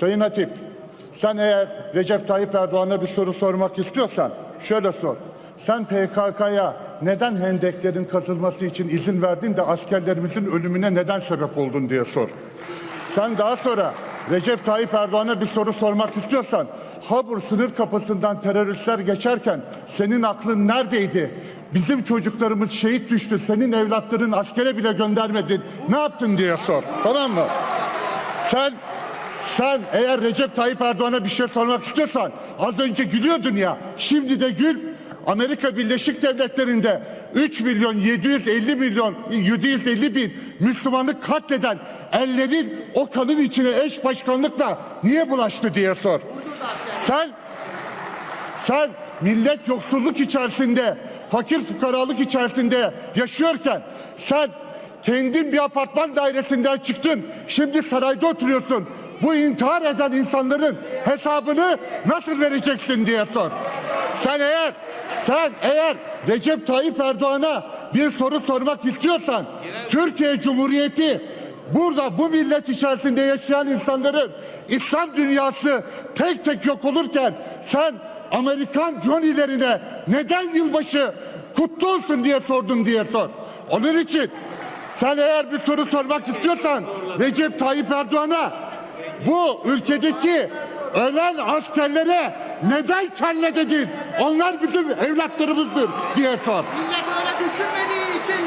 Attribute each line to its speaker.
Speaker 1: Sayın Hatip, sen eğer Recep Tayyip Erdoğan'a bir soru sormak istiyorsan şöyle sor. Sen PKK'ya neden hendeklerin kazılması için izin verdin de askerlerimizin ölümüne neden sebep oldun diye sor. Sen daha sonra Recep Tayyip Erdoğan'a bir soru sormak istiyorsan Habur sınır kapısından teröristler geçerken senin aklın neredeydi? Bizim çocuklarımız şehit düştü. Senin evlatların askere bile göndermedin. Ne yaptın diye sor. Tamam mı? Sen sen eğer Recep Tayyip Erdoğan'a bir şey sormak istiyorsan az önce gülüyordun ya. Şimdi de gül. Amerika Birleşik Devletleri'nde 3 milyon 750 milyon 750 bin Müslümanı katleden ellerin o kanın içine eş başkanlıkla niye bulaştı diye sor. Sen sen millet yoksulluk içerisinde, fakir fukaralık içerisinde yaşıyorken sen kendin bir apartman dairesinden çıktın. Şimdi sarayda oturuyorsun. Bu intihar eden insanların hesabını nasıl vereceksin diye sor. Sen eğer sen eğer Recep Tayyip Erdoğan'a bir soru sormak istiyorsan Türkiye Cumhuriyeti Burada bu millet içerisinde yaşayan insanların İslam dünyası tek tek yok olurken sen Amerikan Johnny'lerine neden yılbaşı kutlu olsun diye sordun diye sor. Onun için sen eğer bir soru sormak istiyorsan Recep Tayyip Erdoğan'a bu ülkedeki ölen askerlere neden kelle dedin? Onlar bizim evlatlarımızdır diye sor.
Speaker 2: Millet öyle düşünmediği için